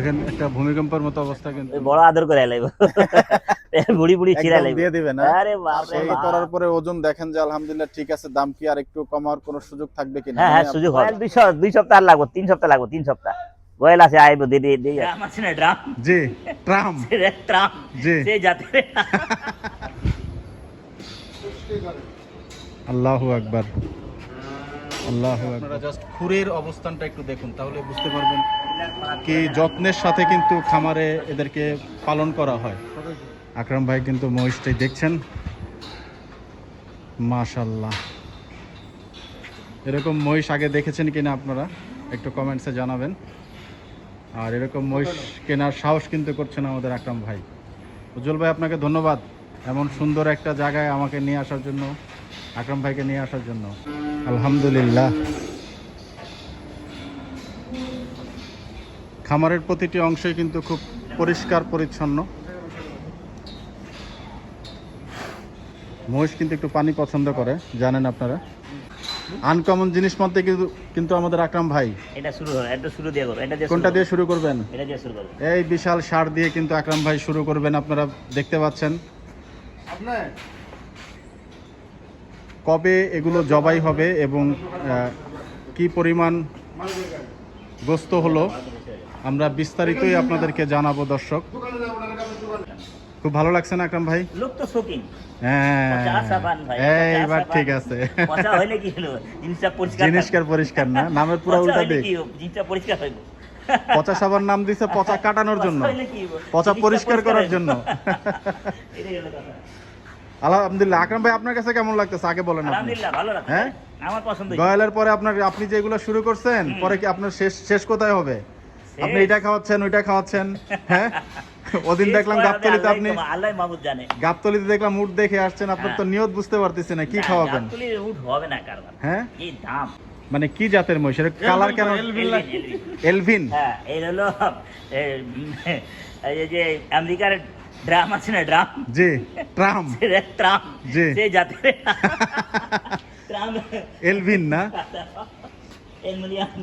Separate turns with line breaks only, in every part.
দেখেন একটা ভূমিকম্পের মতো অবস্থা কিন্তু।
বড় আদর করে লাইব। বুড়ি বুড়ি ছিড়া লাইব।
দিয়ে দিবেন
আরে বাপ। রে
করার পরে ওজন দেখেন যে আলহামদুলিল্লাহ ঠিক আছে দাম কি আর একটু কমার কোনো সুযোগ থাকবে কিনা?
হ্যাঁ হ্যাঁ
মানে
সুযোগ হবে। দুই সপ্তাহ দুই সপ্তাহ লাগবো তিন সপ্তাহ লাগবো তিন সপ্তাহ। গোয়েল আছে আইবো দিয়ে দিয়ে ড্রাম আছে না ড্রাম
জি ট্রাম।
ট্রাম।
জি।
সে যাতে
আল্লাহু আকবার। আল্লাহু আপনারা জাস্ট খুরের অবস্থানটা একটু দেখুন তাহলে বুঝতে পারবেন কি যত্নের সাথে কিন্তু খামারে এদেরকে পালন করা হয়? আকরাম ভাই কিন্তু মহিষটাই দেখছেন। মাশাল্লাহ এরকম মহিষ আগে দেখেছেন কিনা আপনারা? একটু কমেন্টসে জানাবেন। আর এরকম মহিষ কেনার সাহস কিন্তু করছেন আমাদের আকরাম ভাই। উজ্জ্বল ভাই, আপনাকে ধন্যবাদ এমন সুন্দর একটা জায়গায় আমাকে নিয়ে আসার জন্য, আকরাম ভাইকে নিয়ে আসার জন্য। আলহামদুলিল্লাহ। খামারের প্রতিটি অংশই কিন্তু খুব পরিষ্কার পরিচ্ছন্ন। মহিষ কিন্তু একটু পানি পছন্দ করে জানেন আপনারা। আনকমন জিনিস মধ্যে কিন্তু কিন্তু আমাদের আকরাম ভাই।
এটা শুরু হবে এটা শুরু দিয়ে করো এটা দিয়ে
কোনটা দিয়ে শুরু করবেন?
এটা দিয়ে শুরু করো।
এই বিশাল সার দিয়ে কিন্তু আকরাম ভাই শুরু করবেন আপনারা দেখতে পাচ্ছেন। কবে এগুলো জবাই হবে এবং কি পরিমাণ গোস্ত হলো? আমরা বিস্তারিতই আপনাদেরকে জানাব দর্শক। খুব ভালো লাগছে না আকরাম ভাই?
লোক তো শৌখিন।
হ্যাঁ। এইবার ঠিক আছে।
পচা হইলে কি হলো? জিনিসটা পরিষ্কার
জিনিসকার পরিষ্কার না নামের পুরো উল্টা দিক।
জিনিসটা পরিষ্কার হইব
পচা সাবান নাম দিছে পচা কাটানোর জন্য।
পচা
পরিষ্কার করার জন্য। আলহামদুলিল্লাহ। আকরাম ভাই আপনার কাছে কেমন লাগতেছে? আগে বলেন হ্যাঁ? গয়ালের পরে আপনার আপনি যেগুলো শুরু করছেন পরে কি আপনার শেষ শেষ কোথায় হবে? আপনি এটা খাওয়াচ্ছেন ওইটা খাওয়াচ্ছেন হ্যাঁ? ওদিন দেখলাম গাবতলিতে আপনি
আল্লাহই মাহবুব জানে।
গাবতলিতে দেখলাম উঠ দেখে আসছেন আপনার তো নিয়ত বুঝতে পারতেছি না কি খাওয়াবেন?
গাবতলির উট হবে না কারবার
হ্যাঁ?
কি দাম?
মানে কি জাতের মহিষ? এর কালার কেন?
এলভিন, হ্যাঁ এই হলো এই যে আমেরিকার ড্রাম আছে না ড্রাম?
জি ট্রাম।
ট্রাম
জি।
সে জাতের। ট্রাম।
এলভিন না?
এলমিনিয়াম
তো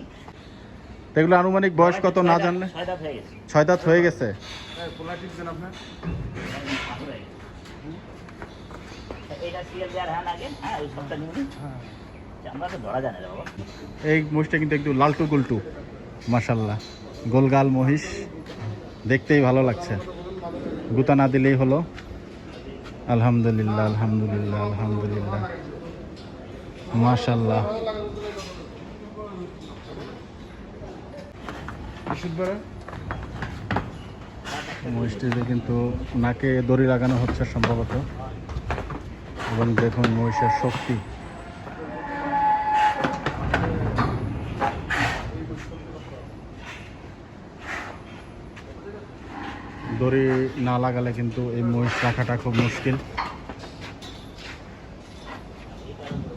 এগুলো আনুমানিক বয়স কত না জানলে?
হয়ে
ছয় দাঁত হয়ে গেছে?
হ্যাঁ আগে হ্যাঁ বাবা।
এই মহিষটা কিন্তু একটু লালটু গুলটু মাসাল্লাহ গোলগাল মহিষ দেখতেই ভালো লাগছে। গুতা না দিলেই হলো। আলহামদুলিল্লাহ আলহামদুলিল্লাহ আলহামদুলিল্লাহ। মাশাল্লাহ। মহিষটিতে কিন্তু নাকে দড়ি লাগানো হচ্ছে সম্ভবত। এবং দেখুন মহিষের শক্তি। দড়ি না লাগালে কিন্তু এই মহিষ রাখাটা খুব মুশকিল।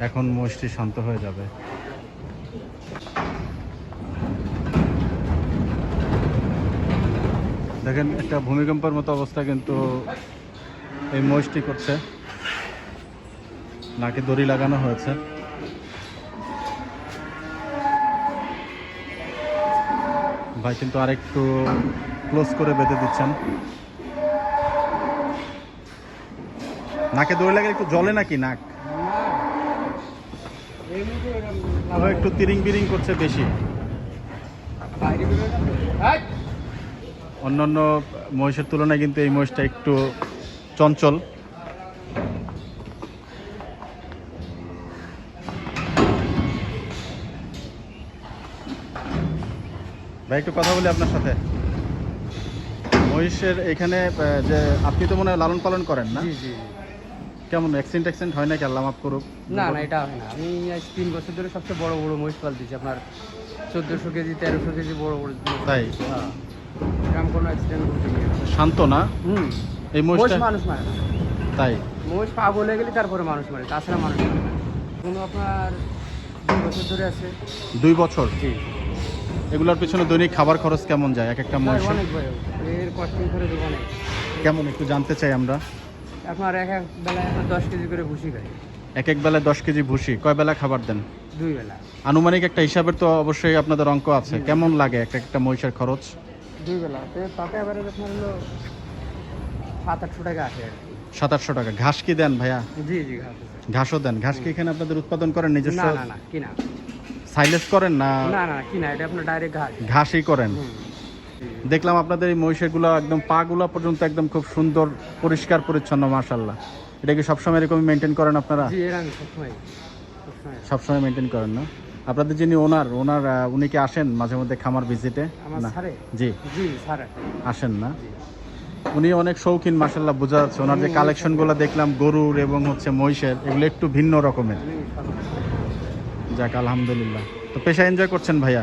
এখন মহিষটি শান্ত হয়ে যাবে। দেখেন, একটা ভূমিকম্পের মতো অবস্থা কিন্তু এই মহিষটি করছে। নাকি দড়ি লাগানো হয়েছে। ভাই কিন্তু আরেকটু ক্লোজ করে বেঁধে দিচ্ছেন। নাকে দড়ি লাগে একটু জলে নাকি নাক? একটু তিরিং বিরিং করছে বেশি। অন্যান্য মহিষের তুলনায় কিন্তু এই মহিষটা একটু চঞ্চল। ভাই একটু কথা বলি আপনার সাথে। মহিষের এখানে যে আপনি তো মনে হয় লালন পালন করেন না?
জি জি
কেমন অ্যাক্সিডেন্ট অ্যাক্সিডেন্ট হয় নাকি আল্লাহ মাফ করুক?
না না এটা হয় না। আমি আজ তিন বছর ধরে সবচেয়ে বড় বড় মহিষ পালতেছি আপনার চোদ্দোশো কেজি তেরোশো কেজি বড় বড়
তাই?
হ্যাঁ। এরকম কোনো অ্যাক্সিডেন্ট ঘটেনি।
শান্ত না
হুম।
এই
মহিষ মানুষ মারে না
তাই?
মহিষ পাগল হয়ে গেলে তারপরে মানুষ মারে তাছাড়া মানুষ মারে কোনো আপনার দুই বছর ধরে আছে।
দুই বছর?
জি।
এগুলোর পিছনে দৈনিক খাবার খরচ কেমন যায়? এক একটা মহিষ
অনেক ভাই এর করে অনেক।
কেমন একটু জানতে চাই আমরা।
আপনার এক এক বেলায় দশ কেজি করে ভুসি খাই
এক এক বেলায় দশ কেজি ভুসি কয় বেলা খাবার দেন?
দুই বেলা।
আনুমানিক একটা হিসাবের তো অবশ্যই আপনাদের অঙ্ক আছে। কেমন লাগে এক একটা মহিষের খরচ?
দুই বেলা তো তাতে আপনার হলো সাত আটশো টাকা আসে
সাত আটশো টাকা। ঘাস কি দেন ভাইয়া?
জি জি ঘাস
ঘাসও দেন? ঘাস কি এখানে আপনাদের উৎপাদন করেন নিজস্ব?
না না না কিনা।
সাইলেস করেন না?
না না কিনা এটা আপনার ডাইরেক্ট ঘাস।
ঘাসই করেন? দেখলাম আপনাদের এই মহিষেরগুলো একদম পাগুলো পর্যন্ত একদম খুব সুন্দর পরিষ্কার পরিচ্ছন্ন মাশাল্লাহ এটা কি সবসময় এরকম মেনটেন করেন আপনারা?
জি এর সবসময় সবসময়।
সবসময় মেনটেন করেন না? আপনাদের যিনি ওনার ওনার উনি কি আসেন মাঝে মধ্যে খামার ভিজিটে? জি।
জি
আসেন না? উনি অনেক শৌখিন মাসাল্লাহ বোঝা যাচ্ছে। ওনার যে কালেকশনগুলো দেখলাম গরুর এবং হচ্ছে মহিষের এগুলো একটু ভিন্ন রকমের। যাক আলহামদুলিল্লাহ। তো পেশা এনজয় করছেন ভাইয়া?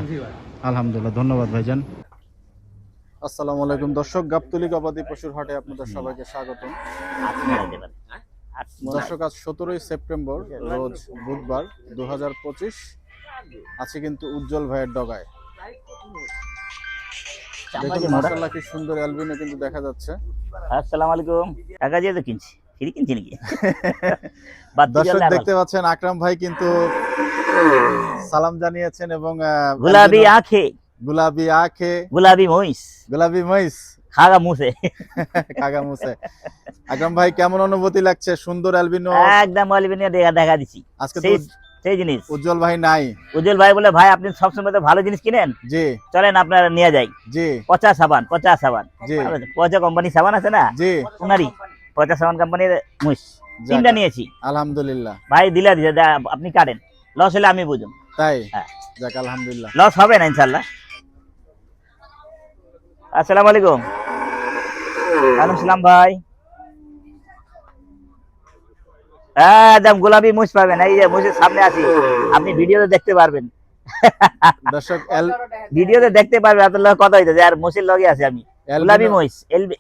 আলহামদুলিল্লাহ ধন্যবাদ ভাইজান।
আসসালামু আলাইকুম দর্শক গাবতলি গবাদি পশুর হাটে আপনাদের সবাইকে
মন আট মন
দর্শক আজ সতেরোই সেপ্টেম্বর রোজ বুধবার দু হাজার পঁচিশ। আছে কিন্তু উজ্জ্বল ভাইয়ের ডগায়। দেখুন
যে
কি সুন্দর অ্যালবিনো কিন্তু দেখা যাচ্ছে।
আসসালামু আলাইকুম। টাকা দিয়ে তো কিনছি ফ্রি কিনছি নাকি?
দর্শক দেখতে পাচ্ছেন আকরাম ভাই কিন্তু সালাম জানিয়েছেন এবং আহ,
গুলাবি
albino-
আখে।
গুলাবি
মহিষ।
গোলাপি মহিষ।
খাগা মুছে
কাগা মুসে। আকরাম ভাই কেমন অনুভূতি লাগছে? সুন্দর অ্যালবিনো।
একদম দেখা দেখা দিছি।
আজকে
সেই জিনিস।
উজ্জ্বল ভাই নাই।
উজ্জ্বল ভাই বলে ভাই আপনি সবসময় তো ভালো জিনিস কিনেন?
জি।
চলেন আপনারা নিয়ে যাই।
জি।
পচা সাবান পচা সাবান।
জি।
পচা কোম্পানি সাবান আছে না?
জি।
ওনারই পচা সাবান কোম্পানির মুস তিনটা নিয়েছি।
আলহামদুলিল্লাহ।
ভাই দিলে দিছে আপনি কাটেন। লস হলে আমি বুঝুন
তাই?
হ্যাঁ।
যাক আলহামদুলিল্লাহ।
লস হবে না ইনশাল্লাহ আসসালামু আলাইকুম। ওয়ালাইকুম সালাম ভাই হ্যাঁ, একদম গোলাপি মুছ পাবেন এই যে মুছের সামনে আছি। আপনি ভিডিওতে দেখতে পারবেন।
দর্শক এল
ভিডিওতে দেখতে পারবেন আপনার লগে কথা হইতেছে আর মুসির লগে আছে আমি। গোলাপি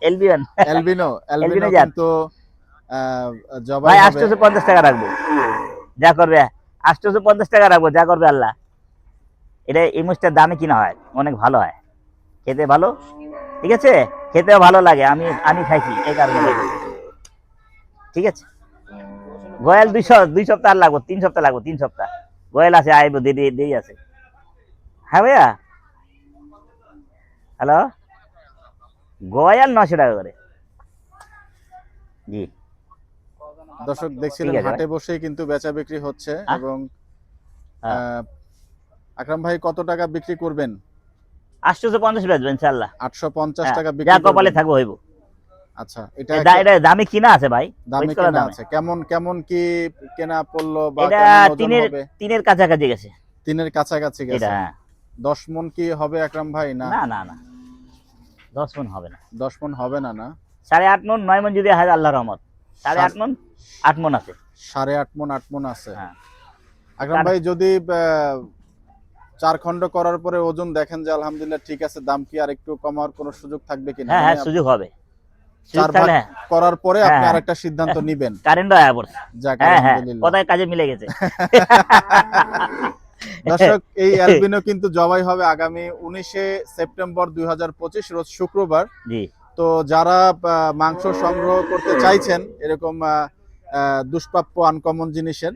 এলবিএন
এলবিনো এলবিনো
এলবিনো
কিন্তু জবাই
ভাই
হবে
আটশোশো পঞ্চাশ টাকা রাখব। যা করবে আটশোশো পঞ্চাশ টাকা রাখব যা করবে আল্লাহ। এটা এই মুছটার দামে কিনা হয়? অনেক ভালো হয়। খেতে ভালো? ঠিক আছে? খেতেও ভালো লাগে। আমি আমি খাইছি এই কারণে। ঠিক আছে? গয়াল দুই দুই সপ্তাহ আর লাগবো তিন সপ্তাহ লাগবো তিন সপ্তাহ। গয়াল আছে আইব দেরি দেরি আছে। হ্যাঁ ভাইয়া? হ্যালো? গয়াল নশো টাকা করে। জি।
দর্শক দেখছিলেন হাটে বসেই কিন্তু বেচা বিক্রি হচ্ছে এবং
হ্যাঁ।
আহ, আকরাম ভাই কত টাকা বিক্রি করবেন?
আটশোশো পঞ্চাশ বেচবেন ইনশাল্লাহ
আটশো পঞ্চাশ টাকা
যা
বিক্রি
কপালে থাকব হইব।
আচ্ছা এটা
এটা দামে কিনা আছে ভাই?
দামে কেনা। আছে। কেমন কেমন কি কেনা পড়ল বা
এটা তিনের তিনের কাছাকাছি গেছে।
তিনের কাছাকাছি গেছে।
হ্যাঁ।
দশ মন কি হবে আকরাম ভাই না?
না না না। দশ মন হবে না।
দশ মন হবে না না?
সাড়ে আট মন নয় মন যদি হয় আল্লাহ রহমত। সাড়ে আট মন আট মন আছে।
সাড়ে আট মন আট মন আছে।
হ্যাঁ।
আকরাম ভাই যদি চার খণ্ড করার পরে ওজন দেখেন যে আলহামদুলিল্লাহ ঠিক আছে দাম কি আর একটু কমার কোনো সুযোগ থাকবে কিনা?
হ্যাঁ হ্যাঁ
মানে
সুযোগ হবে।
চার ভাগ করার পরে আপনি
হ্যাঁ।
আরেকটা সিদ্ধান্ত নিবেন।
কারেন্ট পড়ছে
যাক
হ্যাঁ হ্যাঁ
আলহামদুলিল্লাহ।
কোথায় কাজে মিলে গেছে?
দর্শক এই অ্যালবিনো কিন্তু জবাই হবে আগামী উনিশে সেপ্টেম্বর দুই হাজার পঁচিশ রোজ শুক্রবার।
জি।
তো যারা মাংস সংগ্রহ করতে চাইছেন এরকম দুষ্প্রাপ্য আনকমন জিনিসের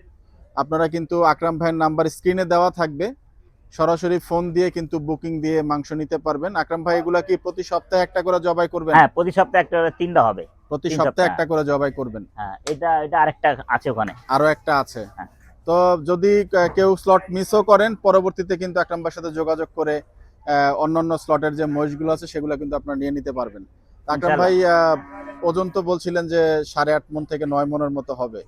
আপনারা কিন্তু আকরাম ভাইয়ের নাম্বার স্ক্রিনে দেওয়া থাকবে। সরাসরি ফোন দিয়ে কিন্তু বুকিং দিয়ে মাংস নিতে পারবেন। আকরাম ভাই এগুলা কি প্রতি সপ্তাহে একটা করে জবাই করবেন?
হ্যাঁ প্রতি সপ্তাহে একটা করে তিনটা হবে।
প্রতি সপ্তাহে
সপ্তাহে।
একটা করে জবাই করবেন।
হ্যাঁ এটা এটা আরেকটা আছে ওখানে।
আরও একটা আছে।
হ্যাঁ।
তো যদি কেউ স্লট মিসও করেন পরবর্তীতে কিন্তু আকরাম ভাইয়ের সাথে যোগাযোগ করে অন্যান্য স্লটের যে মহিষগুলো আছে সেগুলো কিন্তু আপনারা নিয়ে নিতে পারবেন। আকরাম ভাই আহ, ওজন তো বলছিলেন যে সাড়ে আট মন থেকে নয় মনের মতো হবে।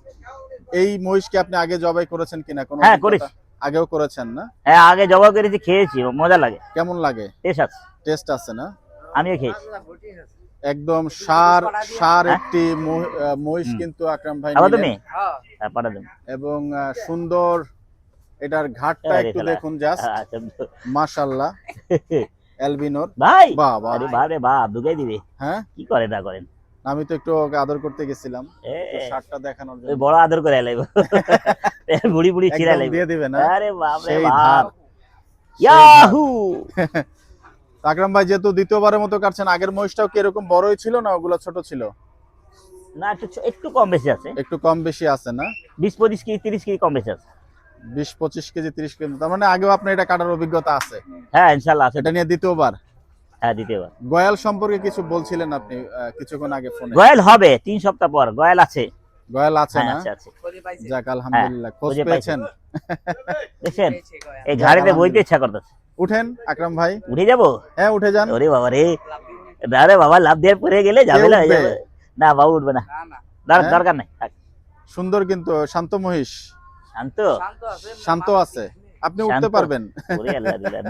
এই মহিষকে আপনি আগে জবাই করেছেন কিনা? কোনো
হ্যাঁ, করেছি।
আগেও করেছেন না?
হ্যাঁ আগে জবা করেছি খেয়েছি মজা লাগে।
কেমন লাগে?
টেস্ট আছে।
টেস্ট আছে না?
আমিও খেয়েছি।
একদম সার সার
হ্যাঁ?
একটি মহিষ কিন্তু আকরাম ভাই।
তুমি? হ্যাঁ তুমি।
এবং সুন্দর এটার ঘাটটা একটু
শালা।
দেখুন জাস্ট মাশাল্লাহ। এলবিনোর
ভাই!
বাহ বাহ
আরে রে বাপ ঢুকাই দিবে।
হ্যাঁ?
কি করে না করেন?
আমি তো একটু ওকে আদর করতে গেছিলাম। শার্টটা দেখানোর জন্য।
বড় আদর করে লাইব বুড়ি বুড়ি ছিড়া লাইব
দিয়ে দিবে না?
আরে বাপ রে বাপ। ইয়াহু
আকরাম ভাই যেহেতু দ্বিতীয়বারের মতো কাটছেন আগের মহিষটাও কি এরকম বড়ই ছিল না ওগুলো ছোট ছিল?
না একটু একটু কম বেশি আছে।
একটু কম বেশি আছে না?
বিশ পঁচিশ কেজি তিরিশ কেজি কম বেশি আছে।
বিশ পঁচিশ কেজি তিরিশ কেজি তার মানে আগেও আপনার এটা কাটার অভিজ্ঞতা আছে?
হ্যাঁ ইনশাল্লাহ আছে।
এটা নিয়ে দ্বিতীয়বার?
হ্যাঁ দ্বিতীয়বার।
গয়াল সম্পর্কে কিছু বলছিলেন আপনি কিছুক্ষণ আগে ফোনে।
গয়াল হবে তিন সপ্তাহ পর। গয়াল আছে।
গয়াল আছে
হ্যাঁ
না? যাক আলহামদুলিল্লাহ খোঁজ পেয়েছেন।
দেখেন এই ঘাড়িতে বইতে ইচ্ছা করতেছে।
উঠেন আকরাম ভাই।
উঠে যাব?
হ্যাঁ উঠে যান।
ওরে বাবা রে। আরে বাবা লাভ দিয়ে পড়ে গেলে ঝামেলা
না
যাবে। না বাবু উঠবে না। না
হ্যাঁ?
দরকার নাই
সুন্দর কিন্তু শান্ত মহিষ।
শান্ত?
শান্ত আছে আপনি উঠতে পারবেন।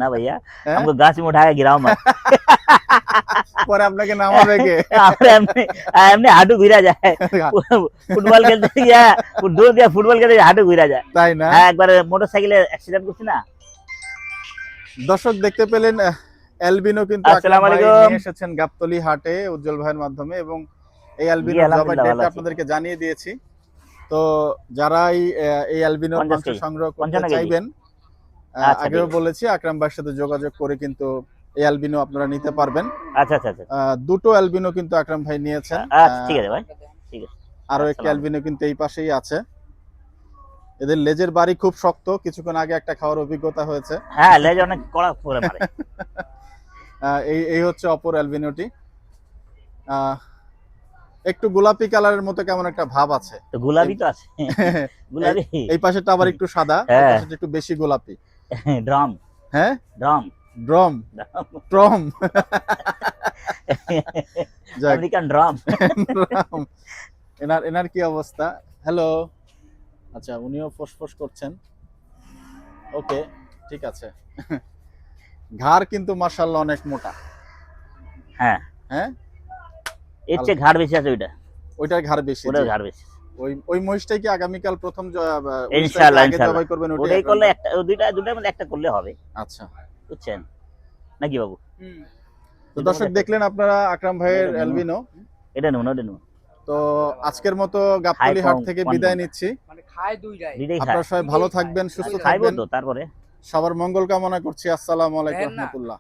না ভাইয়া
হ্যাঁ?
আমাকে গাছ গিরাও
পরে আপনাকে নামাবে কে?
এমনি এমনি হাঁটু যায়। ফুটবল খেলতে গিয়া ফুটবল খেলতে হাঁটু যায়।
তাই না?
হ্যাঁ একবার মোটরসাইকেলে অ্যাক্সিডেন্ট করছি না?
দর্শক দেখতে পেলেন অ্যালবিনো কিন্তু
আসসালামু আলাইকুম।
এসেছেন গাবতলি হাটে উজ্জ্বল ভাইয়ের মাধ্যমে এবং এই অ্যালবিনো আপনাদেরকে জানিয়ে দিয়েছি। তো যারাই এই
অ্যালবিনো
সংগ্রহ করতে চাইবেন আগেও বলেছি আকরাম ভাইয়ের সাথে যোগাযোগ করে কিন্তু এই অ্যালবিনো আপনারা নিতে পারবেন।
আচ্ছা আচ্ছা আচ্ছা।
আহ, দুটো অ্যালবিনো কিন্তু আকরাম ভাই নিয়েছেন।
আচ্ছা ঠিক আছে ভাই। ঠিক আছে।
আরও একটি অ্যালবিনো কিন্তু এই পাশেই আছে। এদের লেজের বাড়ি খুব শক্ত কিছুক্ষণ আগে একটা খাওয়ার অভিজ্ঞতা হয়েছে।
হ্যাঁ লেজ অনেক কড়া করে মারে।
এই এই হচ্ছে অপর অ্যালবিনোটি আহ, একটু গোলাপি কালারের মতো কেমন একটা ভাব আছে।
তো গোলাপি তো আছে। গোলাপি।
এই পাশেটা আবার একটু সাদা এই
হ্যাঁ।
পাশেটা একটু বেশি গোলাপি।
ড্রাম।
হ্যাঁ?
ড্রাম।
ড্রম। যাক।
American drum.
ড্রাম। এনার এনার কি অবস্থা? হ্যালো। আচ্ছা উনিও ফোসফোস করছেন। ওকে ঠিক আছে। ঘাড় কিন্তু মার্শাল্লাহ অনেক মোটা।
হ্যাঁ।
হ্যাঁ?
এর চেয়ে ঘাড় বেশি আছে ওইটা।
ওইটার ঘাড় বেশি
ওটার ঘাড় বেশি।
ওই ওই মহিষটাই কি আগামীকাল প্রথম
ইনশাআল্লাহ, ইনশাআল্লাহ।
করবেন
ওটাই করলে একটা দুইটা দুইটার মধ্যে একটা করলে হবে।
আচ্ছা।
বুঝছেন? নাকি বাবু?
তো দর্শক দেখলেন আপনারা আকরাম ভাইয়ের
এটা।
অ্যালবিনো।
এটা নেব ওটা নেব।
তো আজকের মতো গাবতলি হাট থেকে বিদায় নিচ্ছি।
মানে
আপনারা সবাই ভালো থাকবেন সুস্থ থাকবেন
তো তারপরে।
সবার মঙ্গল কামনা করছি। আসসালামু আলাইকুম। রহমতুল্লাহ।